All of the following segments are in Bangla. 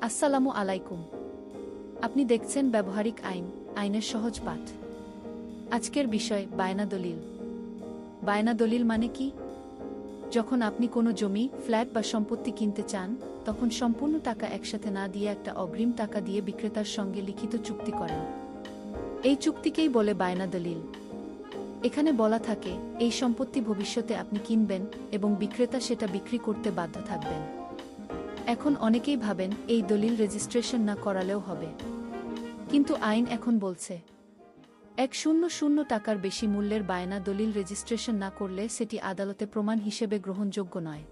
আসসালামু আলাইকুম। আপনি দেখছেন ব্যবহারিক আইন, আইনের সহজ পাঠ। আজকের বিষয়, বায়না দলিল। বায়না দলিল মানে কি? যখন আপনি কোনো জমি, ফ্ল্যাট বা সম্পত্তি কিনতে চান, তখন সম্পূর্ণ টাকা একসাথে না দিয়ে একটা অগ্রিম টাকা দিয়ে বিক্রেতার সঙ্গে লিখিত চুক্তি করেন। এই চুক্তিকেই বলে বায়না দলিল। এখানে বলা থাকে, এই সম্পত্তি ভবিষ্যতে আপনি কিনবেন এবং বিক্রেতা সেটা বিক্রি করতে বাধ্য থাকবেন। এখন অনেকেই ভাবেন এই দলিল রেজিস্ট্রেশন না করালেও হবে। কিন্তু আইন এখন বলছে, এক শূন্য শূন্য টাকার বেশি মূল্যের বায়না দলিল রেজিস্ট্রেশন না করলে সেটি আদালতে প্রমাণ হিসেবে গ্রহণযোগ্য নয়।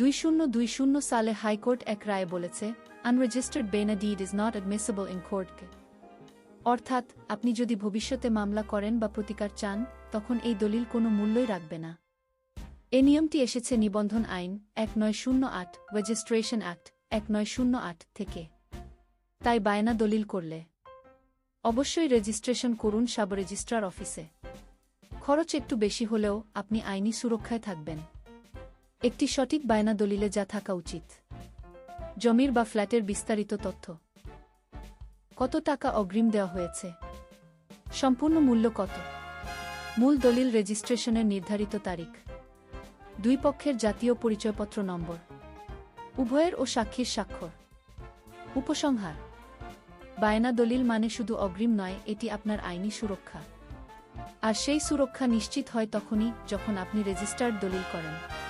দুই শূন্য দুই শূন্য সালে হাইকোর্ট এক রায়ে বলেছে unregistered Bena deed is not admissible in কোর্টকে অর্থাৎ, আপনি যদি ভবিষ্যতে মামলা করেন বা প্রতিকার চান, তখন এই দলিল কোনো মূল্যই রাখবে না। এ নিয়মটি এসেছে নিবন্ধন আইন এক নয় শূন্য আট রেজিস্ট্রেশন অ্যাক্ট এক নয় শূন্য আট থেকে। তাই বায়না দলিল করলে। অবশ্যই রেজিস্ট্রেশন করুন সাব রেজিস্ট্রার অফিসে। খরচ একটু বেশি হলেও আপনি আইনি সুরক্ষায় থাকবেন। একটি সঠিক বায়না দলিলে যা থাকা উচিত। জমির বা ফ্ল্যাটের বিস্তারিত তথ্য। কত টাকা অগ্রিম দেওয়া হয়েছে? সম্পূর্ণ মূল্য কত? মূল দলিল রেজিস্ট্রেশনের নির্ধারিত তারিখ। দুই পক্ষের জাতীয় পরিচয়পত্র নম্বর। উভয়ের ও সাক্ষীর স্বাক্ষর। উপসংহার। বায়না দলিল মানে শুধু অগ্রিম নয়, এটি আপনার আইনি সুরক্ষা। আর সেই সুরক্ষা নিশ্চিত হয় তখনই যখন আপনি রেজিস্টার্ড দলিল করেন।